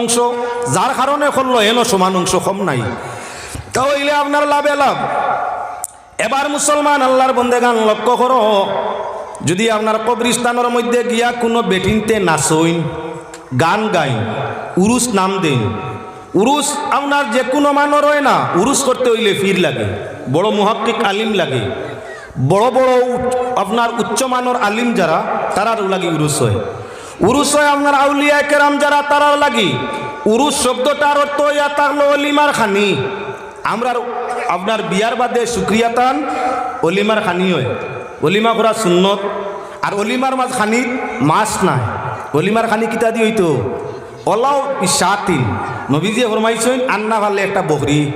অংশ যার কারণে করল এনো সমান অংশ কম নাই। তাহলে আপনার লাভে লাভ। এবার মুসলমান আল্লাহর বন্দেগান লক্ষ্য করো যদি আপনার কবরিস্তানের মধ্যে গিয়া কোনো বেটিনতে নাচইন, গান গাইন উরুস নাম দেন। উরুস আপনার যে কোনো মানুষ হয় না উরুস করতে হইলে ফির লাগে, বড় মহাক্কিক আলিম লাগে। বড় বড় আপনার উচ্চমানের আলিম যারা তারার লাগি উরুস হয়। উরুস হয় আপনার আউলিয়া কেরাম যারা, তারার লাগি। উরুস শব্দটার অর্থ ইয়া থাকল অলিমার খানি। আমরা আপনার বিয়ার বাদে সুক্রিয়াতান অলিমার খানি হয়। অলিমা করা সুন্নত। আর অলিমার মাঝ খানিত মাছ নাই। অলিমার খানি কিতা দি হইতো? অলাও ইসাতিন। নবীজি ফরমাইছেন, আন্না ভালে একটা বকরি।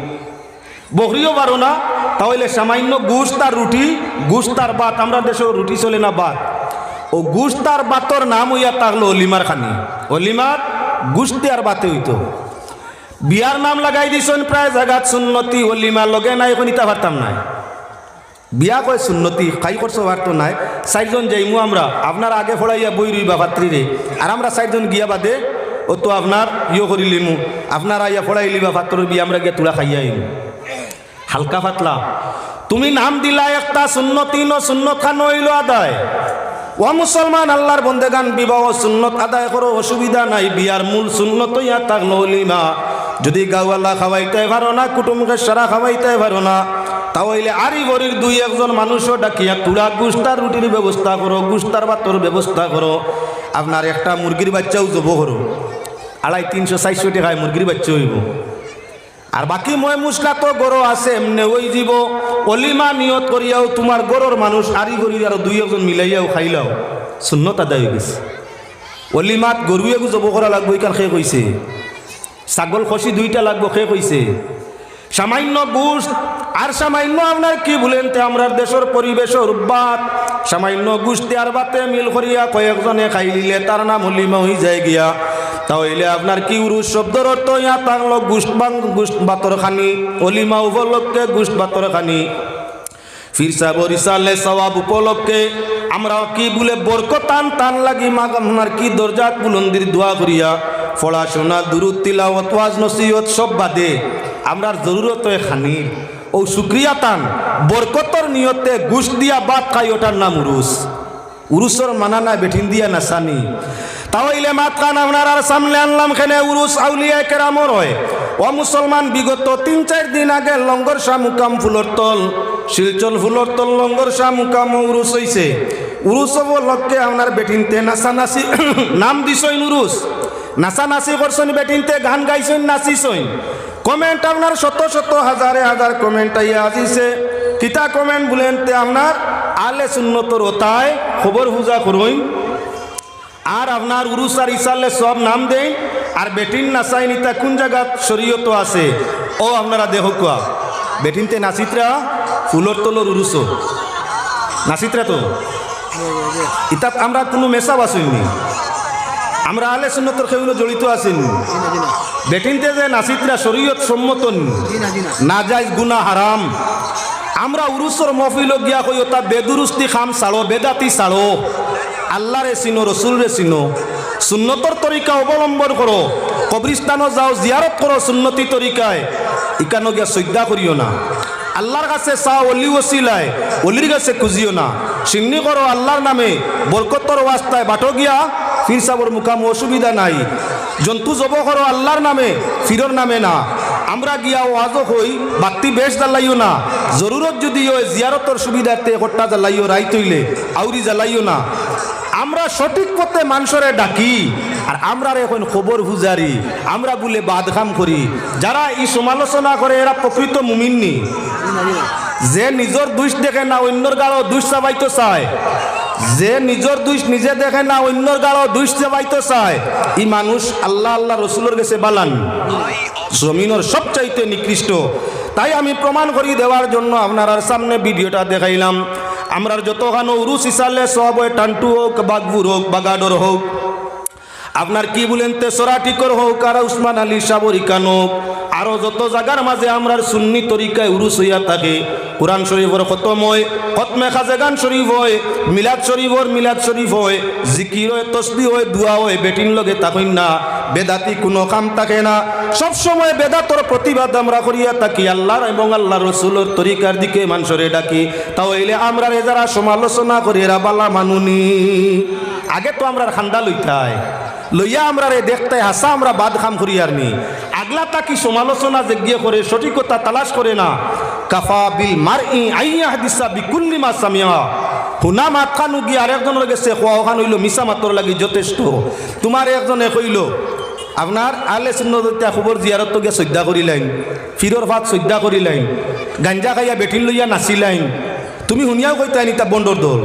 বকরিও পারো না, তাহলে সামান্য গুস্ত আর রুটি, গুস্ত আর বাত আমরা দেশে রুটি চলে না বাত ও গুস্ত আর বাতর নাম হইয়া থাকল অলিমার খানি। অলিমার গুস্তি আর বাতে হইতো। বিয়ার নাম লাগাই দিছেন প্রায় জায়গাত সুন্নতি, অলিমা লগে নাই, এখন ইতা পারতাম নাই। বিয়া কয় সুন্নতি, খাই করছ পারতো নাই। চারজন যাইমু আমরা, আপনার আগে ফড়াইয়া বই রইবা ভাতৃরে। আর আমরা চারজন গিয়া বাদে, ও তো আপনার ইয়ে করি লিমু। আপনার আইয়া ফড়াই লিবা ভাতর বিয়া আমরা গিয়া তুলা খাইয়া আইমু। হালকা পাতলা। তুমি নাম দিলা একটা সুন্নতি, ন সুন্নত খান হইল আদায়। ও মুসলমান, আল্লাহর বন্দেগান, বিবাহ, সুন্নত আদায় করো, অসুবিধা নাই, বিয়ার মূল সুন্নত তাক নলিমা যদি গাওয়ালা খাওয়াইতে পারো না, কুটুমকে সারা খাওয়াইতে পারো না, তাহলে আরি গরির দুই একজন মানুষও ডাকিয়া তুলা গুস্তার রুটির ব্যবস্থা করো, গুস্তার বাতর ব্যবস্থা করো। আপনার একটা মুরগির বাচ্চাও জব করো। আড়াই তিনশো চারশো টাকায় মুরগির বাচ্চা হইব। আর বাকি ময় মুসলা তো গরো আছে, এমনি ওই জীব অলিমা নিয়ত করিয়াও তোমার গরোর মানুষ আরি গরি আর দুই একজন মিলাইয়াও খাইলাও। শূন্যতা আদায় হয়ে গেছে। অলিমাত গরুয়ে জব করা লাগবো এখান সে কইছে ছাগল খসি দুইটা লাগবো সে কইছে সামান্য গুস আর সামান্য আপনার কি বলেন তে আমরা দেশের পরিবেশের বাত সামান্য গুস্তি আর বাতে মিল করিয়া কয়েকজনে খাই লিলে তার নাম হলিমা হয়ে যায় গিয়া। তাহলে আপনার কি উরুষ শব্দর অর্থ? ইয়া থাকল গুস্ত বাং বাতর খানি অলিমা উপলক্ষে গুস্ত বাতর খানি। ফিরসা বরিশালে সবাব উপলক্ষে আমরা কি বলে বরক টান টান লাগি মাগ আপনার কি দরজাত বুলন্দির দোয়া করিয়া? পড়াশোনা দুরুদ তিলাওয়াত নসিহত সব বাদে। আমরার জরুরত খানির ও শুক্রিয়া টান বরকতর নিয়তে গুস দিয়া বাদ খাই ওটার নাম উরুস। উরুসর মানা না বেঠিন দিয়া নাসানি। তাহলে মাত কান আপনার আর সামনে আনলাম খেলে উরুস আউলিয়া কেরামর হয়। ও মুসলমান, বিগত তিন চার দিন আগে লঙ্গর শাহ মুকাম ফুলর তল, শিলচল ফুলর তল লঙ্গর শাহ মুকাম উরুস হইছে। উরুস লক্ষ্যে আপনার বেটিনতে নাচানাচি নাম দিছইন উরুস। নাচানাচি করছেন বেটিনতে গান গাইছেন নাচিছইন। কমেন্ট আপনার শত শত হাজারে হাজার কমেন্ট আইয়া আজিছে। কিতা কমেন্ট বলেন তে আপনার? আলে সুন্নতর ওতায় খবর হুজা করইন আর আপনার উরুস আর ইসালে সব নাম দেন আর বেটিন নাচাই নিতা কোন জায়গাত শরীয়ত আছে? ও আপনারা দেহ কোয়া। বেটিনতে নাচিত্রা ফুলর তলর উরুস। নাচিত্রা তো? ইতাত আমরা কোনো মেসাব আসেননি। আমরা আলে সুন্নতর খেগুলো জড়িত আছেন বেটিনতে যে নাচিত্রা শরীয়ত সম্মত না যায় গুনা হারাম। আমরা উরুসর মফিল গিয়া কই তা বেদুরুস্তি খাম সাড়ো, বেদাতি সাড়ো। আল্লাহ রে চিনো রসুল রে চিনো। সুন্নতর তরিকা অবলম্বন করো, কবরিস্তানও যাও, জিয়ারত করো সুন্নতি তরিকায়। ইকানো গিয়া শ্রদ্ধা করিও না। আল্লাহর কাছে চা অলি ওসিলায়, অলির কাছে খুঁজিও না। সিন্নি করো, আল্লাহর নামে বরকতর ওয়াস্তায় বাটো গিয়া ফির সাবর মুকাম, অসুবিধা নাই। জন্তু জব করো আল্লাহর নামে, ফিরর নামে না। আমরা গিয়া ওয়াজও হই বাত্তি বেশ জ্বালাইও না। জরুরত যদি ওই জিয়ারতর সুবিধার্থে হট্টা জ্বালাইও রাই তৈলে আউরি জ্বালাইও না। আমরা সঠিক পথে মানুষরে ডাকি, আর আমরা এখন খবর হুজারি। আমরা বলে বাদঘাম করি। যারা এই সমালোচনা করে, এরা প্রকৃত মুমিননি। যে নিজের দুষ দেখে না, অন্যর গাড়ো দুষ চাবাইতে চায়। যে নিজের দুষ নিজে দেখে না অন্য গাড়ো দুষ চেবাইতে চায়। ই মানুষ আল্লাহ আল্লাহ রসুলের কাছে বালান। জমিনের সবচাইতে নিকৃষ্ট। তাই আমি প্রমাণ করি দেওয়ার জন্য আপনার সামনে ভিডিওটা দেখাইলাম। আমরা যতখানো উরুস ইসালে সব টান্টু হোক বাগবুর হোক, বাগাডর হোক আপনার কি বলেন, তেসরা টিকর হোক আর উসমান আলী সাবরি কানক আরও যত জায়গার মাঝে আমরার সুন্নি তরিকায় উরুস হইয়া থাকে, কোরআন শরীফর খতম হয়, খতমে খাজেগান শরীফ হয়, মিলাদ শরীফর মিলাদ শরীফ হয়, জিকির হয় তসবি হয়, দুয়া হয় বেটিন লগে তাকইন না, বেদাতি কোনো কাম থাকে না। সব সময় বেদাতর প্রতিবাদ আমরা করিয়া থাকি, আল্লাহর এবং আল্লাহ রসুলের তরিকার দিকে মানুষরে ডাকি। তাও এলে আমরা যারা সমালোচনা করি এরা বালা মানুনি। আগে তো আমরা খান্দা লইতাই। লইয়া আমরা রে দেখতে হাসা আমরা বাদ খাম করি আর নি। আগলা তাকি সমালোচনা যে গিয়ে করে সঠিকতা তালাশ করে না? কাফা বিল মার ই আইয়া হাদিসা বিকুল্লি মা সামিয়া। শুনা মাত খানু গিয়ে আরেকজনের গেছে খোয়া খান হইল, মিছা মাতর লাগি যথেষ্ট। তোমার একজনে কইল, আপনার আলে সুন্নতা খবর জিয়ারত গিয়ে শ্রদ্ধা করিলাইন ফিরর ভাত শ্রদ্ধা করিলাইন গাঞ্জা খাইয়া বেঠিন লইয়া নাচিলাইন তুমি শুনিয়াও কইতাই তা বন্দর দল।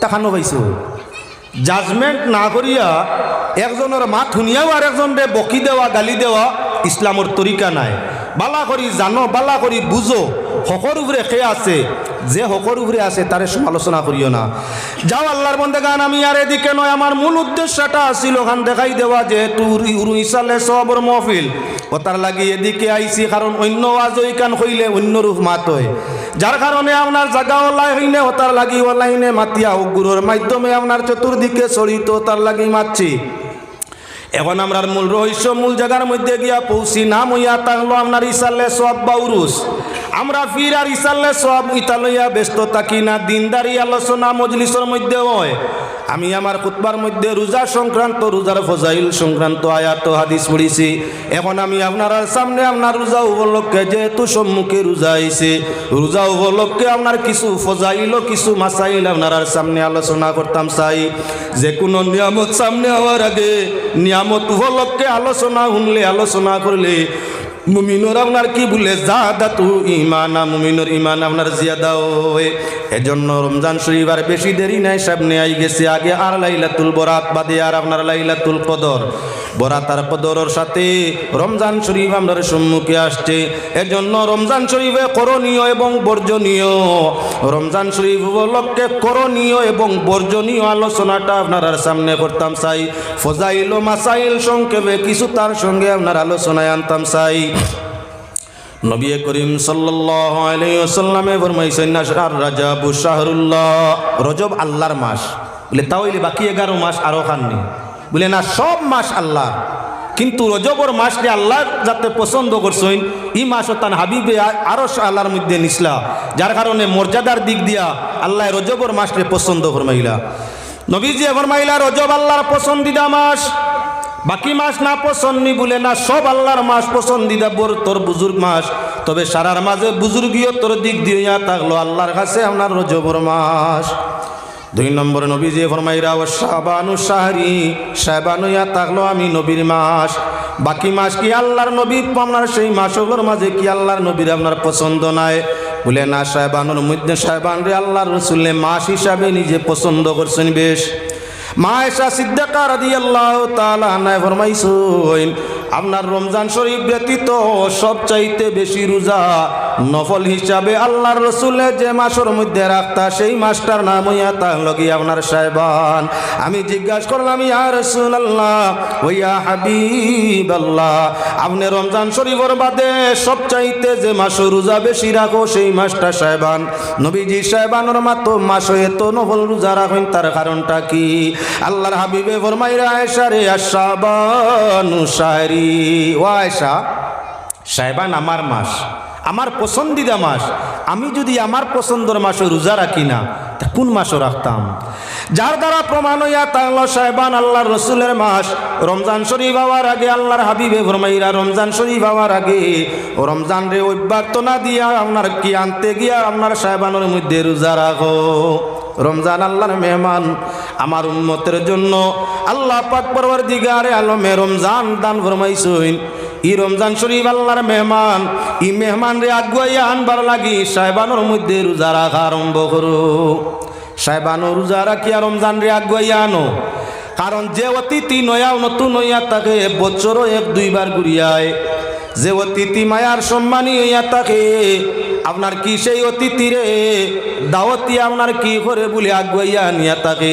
তা খানো পাইছো? জাজমেন্ট না করিয়া একজনের মাত শুনিয়াও আর একজনরে বকি দেওয়া, গালি দেওয়া ইসলামর তরিকা নাই। বালা করি জানো, বালা করি বুঝো হকর উপরে খে আছে, যে হকর উপরে আছে তারে সমালোচনা করিও না। যাও আল্লাহর বন্দে গান, আমি আর এদিকে নয় আমার মূল উদ্দেশ্যটা আছিল, ওখান দেখাই দেওয়া যে ইসালে সবর মহফিল। ও তার লাগি এদিকে আইছি কারণ অন্য আজই কান হইলে অন্য রূপ মাত হয়। যার কারণে আপনার জায়গা ওলাই হইনে ও তার লাগি ওলাইনে মাতিয়া ও গুরুর মাধ্যমে আপনার চতুর্দিকে চলিত তার লাগি মাতছি। এখন আমরার মূল রহস্য মূল জায়গার মধ্যে গিয়া পৌঁছি। নাম হইয়া তাহলো আপনার ইসাল্লে সব বা উরুস আমরা ফির আর ইসাল্লে সব ইতালইয়া ব্যস্ত থাকি না, দিনদারি আলোচনা মজলিসের মধ্যে হয়। আমি আমার কুতবার মধ্যে রোজা সংক্রান্ত, রোজার ফজাইল সংক্রান্ত আয়াত হাদিস পড়িছি। এখন আমি আপনার সামনে আপনার রোজা উপলক্ষে যেহেতু সম্মুখে রোজা আইছে, রোজা উপলক্ষে আপনার কিছু ফজাইল কিছু মাসাইল আপনার সামনে আলোচনা করতাম চাই। যে কোনো নিয়ামত সামনে হওয়ার আগে নিয়ামত উপলক্ষে আলোচনা শুনলে, আলোচনা করলে মুমিনর আপনার কি বলে? জাদাতু ইমান মুমিনুর ইমান আপনার জিয়াদা হয় এজন্য রমজান শরীফ বেশি দেরি নাই, সামনে আই গেছে আগে আর লাইলাতুল বরাত বাদে আর আপনার লাইলাতুল কদর। বরাত আর কদরের সাথে রমজান শরীফ আপনার সম্মুখে আসছে। এজন্য রমজান শরীফে করণীয় এবং বর্জনীয়। রমজান শরীফ উপলক্ষে করণীয় এবং বর্জনীয় আলোচনাটা আপনার সামনে করতাম চাই। ফজাইল মাসাইল সংক্ষেপে কিছু তার সঙ্গে আপনার আলোচনায় আনতাম চাই। নবী করিম সাল্লামে ফরমাইছেন আর রাজাবু শাহরুল্লাহ। রজব আল্লাহর মাস। বলে তাহলে বাকি এগারো মাস আরও খাননি। বলে, না, সব মাস আল্লাহ। কিন্তু রজবর মাসকে আল্লাহ যাতে পছন্দ করছেন ই মাস তান হাবিবে আরও আল্লাহর মধ্যে নিসলা। যার কারণে মর্যাদার দিক দিয়া আল্লাহ রজবর মাসকে পছন্দ ফরমাইলা। নবীজি ফরমাইলা, রজব আল্লাহর পছন্দিদা মাস। বাকি মাস না পছন্দি বলে, না, সব আল্লাহর মাস পছন্দিদা বর তোর বুজুর্গ মাস। তবে সারার মাঝে বুজুর্গীয় তোর দিক দিয়ে থাকল আল্লাহর কাছে আপনার রজবর মাস। দুই নম্বরে নবী যে ফরমাইরা ও শাবানু শাহরি, শাবানু ইয়া থাকল আমি নবীর মাস। বাকি মাস কি আল্লাহর নবী? আপনার সেই মাসগুলোর মাঝে কি আল্লাহর নবীর আপনার পছন্দ নাই? বলে, না সাহেবানুর মধ্যে সাহেবান রে আল্লাহর রসুল্লে মাস হিসাবে নিজে পছন্দ করছেন বেশ। মা এসা সিদ্ধাকা রাদি আল্লাহ তালা নাই ফরমাইছেন, আপনার রমজান শরীফ ব্যতীত সবচাইতে বেশি রোজা নফল হিসাবে আল্লাহর রসুলে যে মাসের মধ্যে রাখতা, সেই মাসটার নাম হইয়া তার লগে আপনার সাহেবান। আমি জিজ্ঞাসা করলাম, ইয়া রসুল আল্লাহ ওইয়া হাবিব আল্লাহ আপনি রমজান শরীফর বাদে সব চাইতে যে মাস রোজা বেশি রাখো, সেই মাসটা সাহেবান। নবীজি সাহেবানোর মাতো, মাস এত নফল রোজা রাখেন, তার কারণটা কি? আল্লাহর হাবিবে ফরমাইরা আয়েশা রে আশাবানু শাহরি। ও আয়েশা, সাহেবান, আমার মাস। আমার পছন্দিদা মাস, আমি যদি আমার পছন্দর মাসে রোজা রাখি না, তা কোন মাসও রাখতাম? যার দ্বারা প্রমাণ হইয়া তাহলে সাহেবান আল্লাহর রসুলের মাস, রমজান শরীফ হওয়ার আগে আল্লাহর হাবিবে ফরমাইরা, রমজান শরীফ হওয়ার আগে রমজান রে অভ্যর্থ না দিয়া আপনার কি আনতে গিয়া আপনার সাহেবানের মধ্যে রোজা রাখো। রমজান আল্লাহর মেহমান আমার উন্মতের জন্য আল্লাহ পাক পরবার দিগারে আলমে রমজান দান ফরমাইছইন ই রমজান শরীফ আল্লাহর মেহমান, ই মেহমান রে আগুয়াইয়া আনবার লাগি সাহেবানোর মধ্যে রোজা রাখা আরম্ভ করো। সাহেবানো রোজা রাখিয়া রমজান রে আগুয়াইয়া আনো। কারণ যে অতিথি নয়া নতুন হইয়া তাকে বছরও এক দুইবার ঘুরিয়ায়। যে অতিথি মায়ার সম্মানী হইয়া তাকে আপনার কি সেই অতিথিরে দাওয়াতি আপনার কি করে বলে আগুয়াইয়া নিয়া তাকে?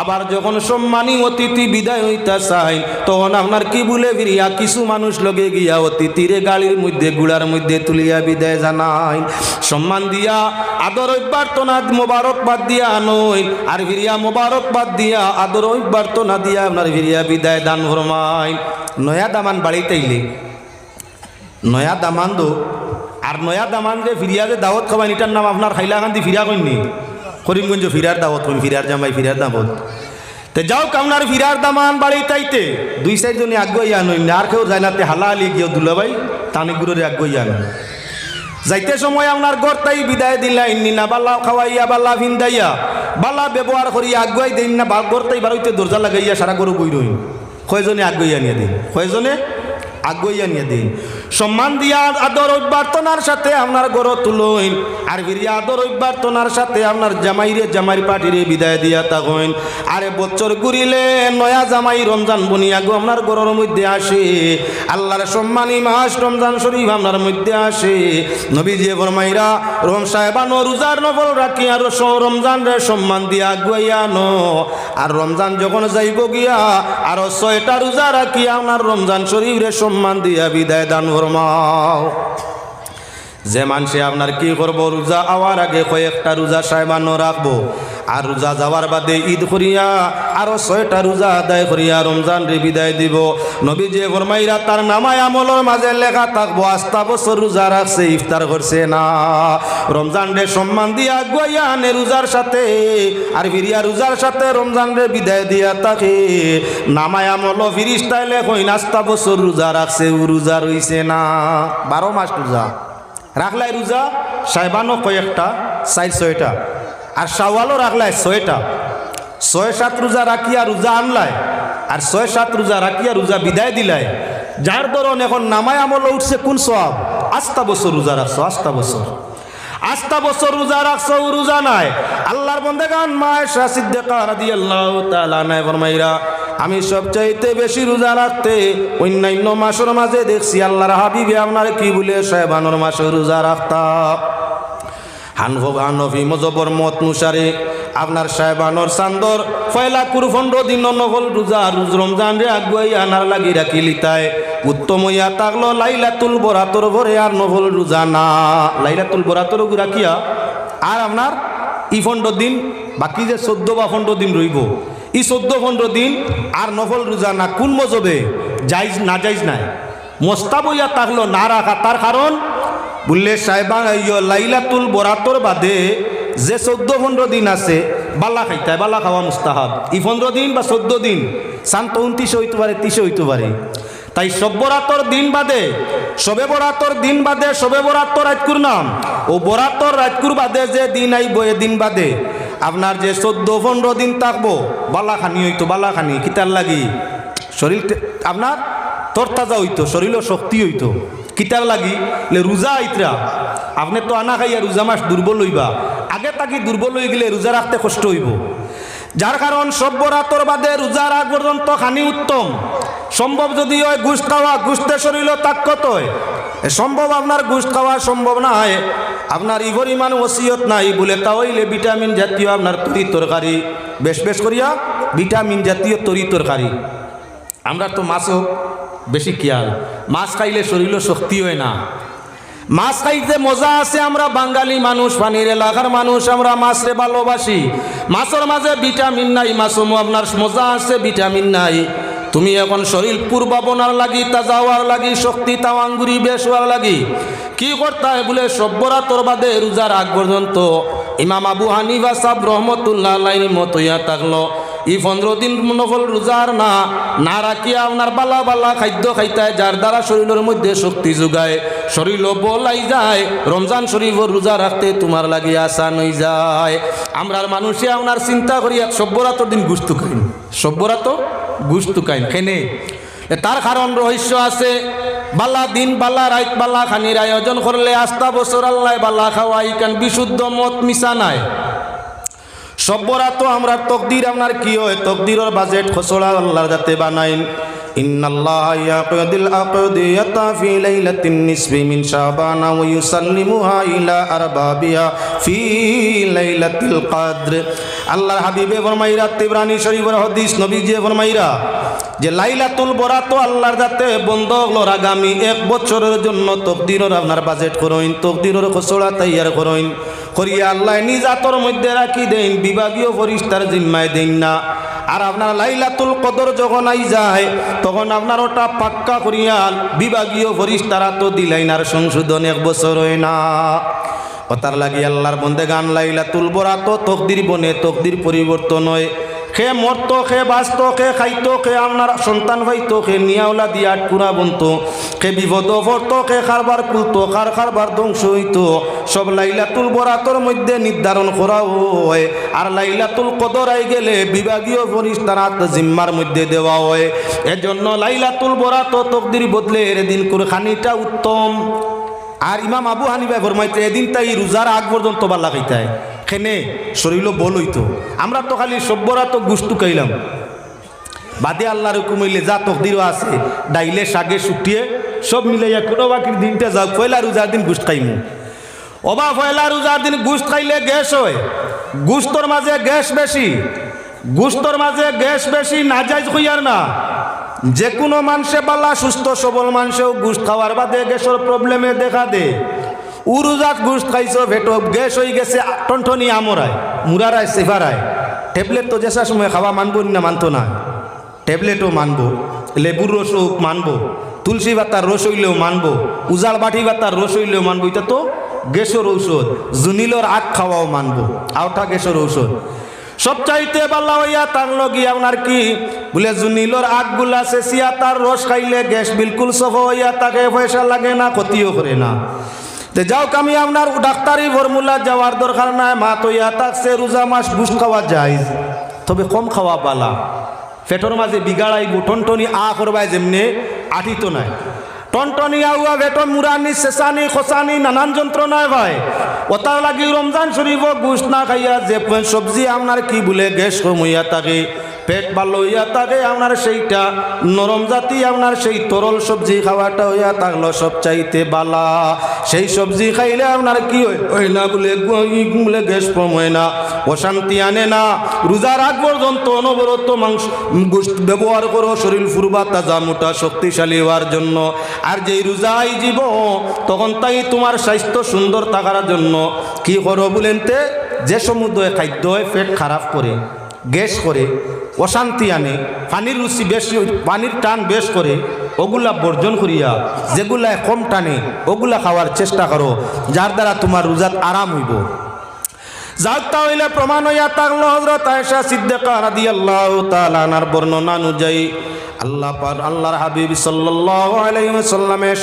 আবার যখন সম্মানী অতিথি বিদায় হইতা চাই তখন আপনার কি বলে ফিরিয়া কিছু মানুষ লগে গিয়া অতিথিরে গাড়ির মধ্যে, গুড়ার মধ্যে তুলিয়া বিদায় জানাই সম্মান দিয়া, আদর অভ্যর্থনা মোবারকবাদ দিয়া নই আর ফিরিয়া মোবারকবাদ দিয়া, আদর অভ্যর্থনা দিয়া আপনার ফিরিয়া বিদায় দান ফরমাই নয়া দামান বাড়িতেইলে নয়া দামান দো আর নয়া দামান যে ফিরিয়া যে দাওয়াত খাবাই, এটার নাম আপনার হাইলাকান্দি ফিরা কইনি করিমগঞ্জ ফিরার দাওয়াত কইন, ফিরার জামাই ফিরার দাওয়াত। তে যাও কামনার ফিরার দামান বাড়ি তাইতে দুই সাইড জনে আগুয়াইয়া নই আর কেউ যায় না, তে হালা আলি গিয়ে দুলাবাই তানিগুলোরে আগুয়াইয়া নই যাইতে সময় আপনার গড় তাই বিদায় দিলা ইন্নি না বাল্লা খাওয়াইয়া বাল্লা ভিন্দাইয়া বাল্লা ব্যবহার করি আগুয়াই দিন না গড় তাই বারোইতে দরজা লাগাইয়া সারা গরু বই রইন কয়জনে আগুয়াইয়া নিয়ে দিন? কয়জনে? আগুয়াইয়া নিয়ে দিন। সম্মান দিয়া আদর অভ্যর্থনার সাথে আপনার গড় তুলইন। আর ফিরিয়া আদর অভ্যর্থনার সাথে আপনার জামাইরে জামাইর পাটিরে বিদায় দিয়া তাকইন আরে বছর ঘুরিলে নয়া জামাই রমজান বনিয়া গো আপনার গড়ের মধ্যে আসে। আল্লাহর সম্মানী মাস রমজান শরীফ আপনার মধ্যে আসে। নবীজি ফরমাইরা রম সাহেবানো, রোজার নফল রাখি আর রমজান রে সম্মান দিয়া আগুয়াইয়া নো। আর রমজান যখন যাইব গিয়া, আর ছয়টা রোজা রাখি আপনার রমজান শরীফ রে সম্মান দিয়া বিদায় দান ফরমাও যে মানুষে আপনার কি করব, রোজা আওয়ার আগে কয়েকটা রোজা সাহেবানো রাখব। আর রোজা যাওয়ার বাদে ঈদ করিয়া আরও ছয়টা রোজা আদায় করিয়া রমজান রে বিদায় দিব। নবী যে ফরমাইরা, তার নামায় আমলের মাঝে লেখা থাকব আস্তা বছর রোজা রাখছে, ইফতার করছে না। রমজান রে সম্মান দিয়া গইয়া আনে রোজার সাথে, আর ফিরিয়া রোজার সাথে রমজান রে বিদায় দিয়া তাকে নামায় আমল ফিরিস্তায় লেখই নাস্তা বছর রোজা রাখছে রোজা রইছে না। বারো মাস রোজা। রাখলাই রোজা সাহেবানো কয়েকটা চাই ছয়টা। আর সাওয়ালও রাখলাই ছয়টা। ছয় সাত রোজা রাখিয়া রোজা আনলায় আর ছয় সাত রোজা রাখিয়া রোজা বিদায় দিলায় যার ধরন এখন নামায় আমল উঠছে কোন সব আস্তা বছর রোজা রাখছো, আস্তা বছর। আস্তা বছর রোজা রাখছো রোজা নাই। আল্লাহর বন্দে গান মায় সিদ্দিকা রাদিয়াল্লাহু তাআলা নাই ফরমাইরা, আমি সবচাইতে বেশি রোজা রাখতে অন্যান্য মাসের মাঝে দেখছি আল্লাহর হাবিবে আপনার কি বলে সাহেবানোর মাসে রোজা রাখতাম। হানফব হানফি মজবর মত অনুসারে আপনার সাহেবানোর চান্দর ফয়লা কুরফন্ড দিন নকল রোজা, রোজ রমজান রে আগুয়াই আনার লাগি রাখি লিতায়। উত্তম ইয়া তাকলো লাইলাতুল বরাতর ভরে আর নভল রোজা না। লাইলাতুল বরাতর রাখিয়া আর আপনার ই পনেরো দিন, বাকি যে চোদ্দ বা পনেরো দিন রইব, ই চোদ্দ পনেরো দিন আর নফল রোজা না, কোন মজবে? যাইজ না যাইজ নাই। মোস্তা বইয়া তাকলো না রাখা, তার কারণ বললে, সাহেবা লাইলাতুল বরাতর বাদে যে চোদ্দ পনেরো দিন আছে, বালা খাইতায় বালা খাওয়া মুস্তাহাব। ই পনেরো দিন বা চোদ্দ দিন? শান্ত উনত্রিশে হইতে পারে, তিরিশে হইতে পারে। তাই সব বরাতর দিন বাদে সবে বরাতর দিন বাদে সবে বরাতর রাজকুর নাম। ও বরাতর রাজকুর বাদে যে দিন আইব, এ দিন বাদে। আপনার যে চোদ্দ পনেরো দিন থাকব বালা খানি হইতো বালা খানি কিতার লাগি? শরীর আপনার তরতাজা হইতো, শরীরও শক্তি হইতো। কিতার লাগি? রোজা আইতরা। আপনি তো আনা খাইয়া রোজা মাস দুর্বল হইবা। আগে তাকি দুর্বল হয়ে গেলে রোজা রাখতে কষ্ট হইব। যার কারণ সভ্য রাতর বাদে রোজার আগ পর্যন্ত খানি উত্তম। সম্ভব যদি হয় ঘুষ খাওয়া, ঘুষতে শরীরও তাকত হয়? সম্ভব আপনার ঘুষ খাওয়া সম্ভব না হয় আপনার ই পরিমাণ ওসিয়ত নাই বলে তা হইলে ভিটামিন জাতীয় আপনার তরি তরকারি। বেশ বেশ করিয়া ভিটামিন জাতীয় তরি তরকারি। আমরা তো মাছও বেশি খেয়াল। মাছ খাইলে শরীরও শক্তি হয় না। মাছ খাইতে মজা আছে আমরা বাঙালি মানুষ, পানির এলাকার মানুষ, আমরা মাছরে ভালোবাসি। মাছের মাঝে ভিটামিন নাই মাছও আপনার মজা আছে, ভিটামিন নাই। তুমি এখন শরীর পূর্বাবনার লাগি তাজা হওয়ার লাগি, শক্তি তাওয়াঙ্গুরি বেশ হওয়ার লাগি। কি করতে বলে সভ্যরাতর বাদে রোজার আগ পর্যন্ত ইমাম আবু হানিফা সাহ রহমতুল্লাহ লাইনের মতো ইয়া থাকল। ই পনেরো দিন নফল রোজার না না রাখিয়া আপনার বালা বালা খাদ্য খাইতায়, যার দ্বারা শরীরের মধ্যে শক্তি যোগায়। শরীর বলাই যায়, রমজান শরীফর রোজা রাখতে তোমার লাগি আসান হয়ে যায়। আমরার মানুষে আপনার চিন্তা করি এক সভ্যরাত দিন গুস্তু খাইন। সভ্যরাত গুস্তু খাইন খেনে এ তার কারণ রহস্য আছে বালা দিন বালা রাইত বালা খানির আয়োজন করলে আস্তা বছর আল্লাহ বালা খাওয়াই কান বিশুদ্ধ মত মিশা নাই সব্বরা তো আমরা তকদির আপনার কি হয় তকদিরের বাজেট খসড়া আল্লাহর যাতে বানাইন إن الله يعقد الأقضية في ليلة النصف من شعبان ويسلمها إلى أربابها في ليلة القدر আল্লাহর হাবিবে ফরমাইরা, তিবরানি শরীফের হদিস নবীজি ফরমাইরা যে লাইলাতুল বরাত আল্লাহর যাতে বন্ধ হলো আগামী এক বছরের জন্য তকদিরের আপনার বাজেট করইন তকদিরের খসড়া তৈয়ার করইন করিয়া আল্লাহ নিজাতর মধ্যে রাখি দেন, বিভাগীয় ফরিস্তার জিম্মায় দেন না। আর আপনার লাইলাতুল কদর যখন আই যায়, তখন আপনার ওটা পাক্কা করিয়া বিভাগীয় ফরিস্তারা তো দিলাইন আর সংশোধন এক বছর হয় না। কথার লাগি আল্লাহর বন্দে গান লাইলাতুল বরা তো তকদির বনে, তকদির পরিবর্তন হয়। খে মরত খে বাঁচত খে খাইতো খে আপনার সন্তান ভাইতো খে নিয়াওলা দিয়া কুড়া বনত খে বিপদ পড়ত খে খারবার কুলতো খার খারবার ধ্বংস হইতো। সব লাইলাতুল বরাতর মধ্যে নির্ধারণ করা হয়। আর লাইলাতুল কদর আই গেলে বিভাগীয় ফরিস্তারাত জিম্মার মধ্যে দেওয়া হয়। এজন্য লাইলাতুল বরাত তকদির বদলে এর দিন করে খানিটা উত্তম। আর ইমাম আবু হানিফা ফরমাইতে এদিন তাই রোজার আগ পর্যন্ত বাল্লা খাইতায় খেনে শরীর বল হইতো। আমরা তো খালি সভ্যরা তো গুস্তু খাইলাম। বাদে আল্লাহর হুকুম হইলে যা তকদিরও আছে, ডাইলে শাগে শুটিয়ে সব মিলে কোনো বাকির দিনটা যাও, পয়লা রোজার দিন গুস্ত খাইমু। অবা পয়লা রোজার দিন গুস্ত খাইলে গ্যাস হয়। গুস্তর মাঝে গ্যাস বেশি। গুস্তর মাঝে গ্যাস বেশি না যাই হইয়ার না। যে কোনো মানুষে বালা, সুস্থ, সবল মানুষেও গুস্ত খাওয়ার বাদে গ্যাসের প্রবলেমে দেখা দে। উরুজাত গুস্ত খাইছো ভেটো গ্যাস হয়ে গেছে, টনটনি আমরায়, মুরারায়, সেফারায়। ট্যাবলেট তো যেসা সময় খাওয়া মানবো না, মানতো না। ট্যাবলেটও মানবো, লেবুর রসও মানবো, তুলসী পাতার রস হইলেও মানবো উজাল বাটি পাতার রস হইলেও মানবো, এটা তো গ্যাসের ঔষধ, জুনিলর আখ খাওয়াও মানবো আওটা গ্যাসের ঔষধ। সবচাইতে পাল্লা হইয়া তার লগি আপনার কি? বলে জুনিলর আগগুলা চেঁচিয়া তার রস খাইলে গ্যাস বিলকুল সফ হইয়া তাকে পয়সা লাগে না, ক্ষতিও করে না। তে যাও আমি আপনার ডাক্তারি ফর্মুলা যাওয়ার দরকার নাই, মা তৈয়া তাকছে, রোজা মাস বুস খাওয়া যায়। তবে কম খাওয়া বালা। পেটর মাঝে বিগাড়াইব, টনটনি আ করবাই যেমনি আঠিত নাই। টনটনি আউয়া বেটন মুরানি চেঁচানি খসানি, নানান যন্ত্রণায় ভাই। ওতার লাগি রমজান শরীফ গুস না খাইয়া যে সবজি আপনার কি বলে গ্যাস কমইয়া থাকে পেট ভালো হইয়া থাকে, আপনার সেইটা। নরম জাতি, আপনার সেই তরল সবজি খাওয়াটা হইয়া থাকল সব চাইতে বালা। সেই সবজি খাইলে আপনার কি হয়? না বলে বলে গ্যাস কম হয় না, অশান্তি আনে না। রোজার আগ পর্যন্ত অনবরত মাংস গোস্ত ব্যবহার করো, শরীর ফুরবা, তাজা মোটা, শক্তিশালী হওয়ার জন্য। আর যেই রোজাই জীব, তখন তাই তোমার স্বাস্থ্য সুন্দর থাকার জন্য। কি করো বলেন তে? যে সমুদ্র খাদ্য পেট খারাপ করে, গ্যাস করে অশান্তি আনে। পানির রুচি বেশি পানির টান বেশ করে। ওগুলা বর্জন করিয়া যেগুলা কম টানে, ওগুলা খাওয়ার চেষ্টা করো, যার দ্বারা তোমার রোজাত আরাম হইব। যাক তাহলে প্রমাণ হইয়া থাকল হজরত বর্ণনা অনুযায়ী আল্লাহ পার আল্লাহর হাবিব সাল্লাল্লাহু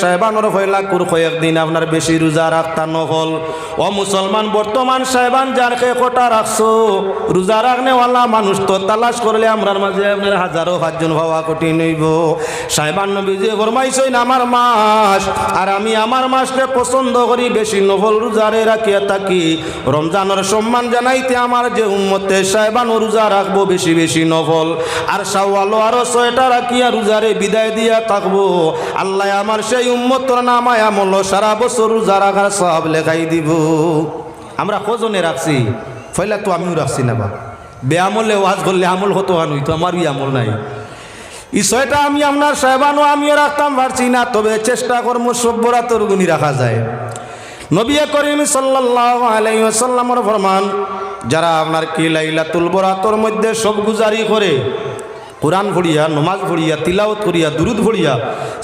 সাহেবানোর কুর আপনার বেশি রোজা রাখতা নহল ও মুসলমান, বর্তমান সাহেবান যার কে কোটা রাখছো, রোজা রাখনেওয়ালা মানুষ তো তালাশ করলে আমরার মাঝে আপনার হাজারো পাঁচজন ভাবা কঠিন হইব। সাহেবান নবী যে ফরমাইছেন, আমার মাস, আর আমি আমার মাসকে পছন্দ করি, বেশি নফল রোজারে রাখিয়া থাকি। রমজানের সম্মান জানাইতে আমার যে উম্মতে সাহেবান রোজা রাখব বেশি বেশি নফল। আর সাওয়ালো আরও ছয়টা রাখিয়া রোজারে বিদায় দিয়া থাকব। আল্লাহ আমার সেই উম্মতর নামায় আমল সারা বছর রোজা রাখার সব লেখাই দিব। আমরা কজনে রাখছি? ফয়লা তো আমিও রাখছি না বা। বেআমলে ওয়াজ করলে আমল হতো হান হইতো আমারই আমল নাই। ছয়টা আমি আপনার সাহেবানও আমিও রাখতাম, পারছি না। তবে চেষ্টা কর্ম সভ্যরা তোর গুণী রাখা যায়। নবী করিম ওয়াসাল্লামের ফরমান, যারা আপনার কি লাইলাতুল বরাতর মধ্যে সব গুজারি করে, কোরআন ভরিয়া নমাজ ভরিয়া তিলাওত করিয়া, দুরুদ ভরিয়া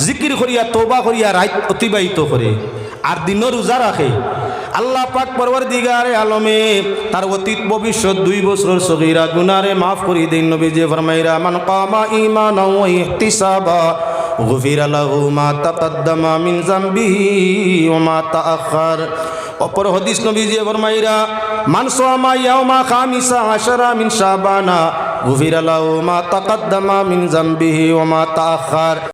জিকির করিয়া তোবা করিয়া রাত অতিবাহিত করে আর দিনও রোজা রাখে। আল্লাহ পাক পরবর দিগারে আলমে তার অতীত, ভবিষ্যৎ দুই বছর সগিরা গুনারে মাফ করি দিন নবী যে ফরমাইরা, মান কামা ওয়া গুফির আলাহু মা তাকদ্দামা মিন জামবিহি ওয়া মা তাআখার। অপর হদিস নবীজি ফরমাইরা মানসু আমা ইয়াউমা খামিসা আশরা মিন শাবানা। গুফির আলাহু মা তাকদ্দামা মিন জামবিহি ওয়া মা তাআখার।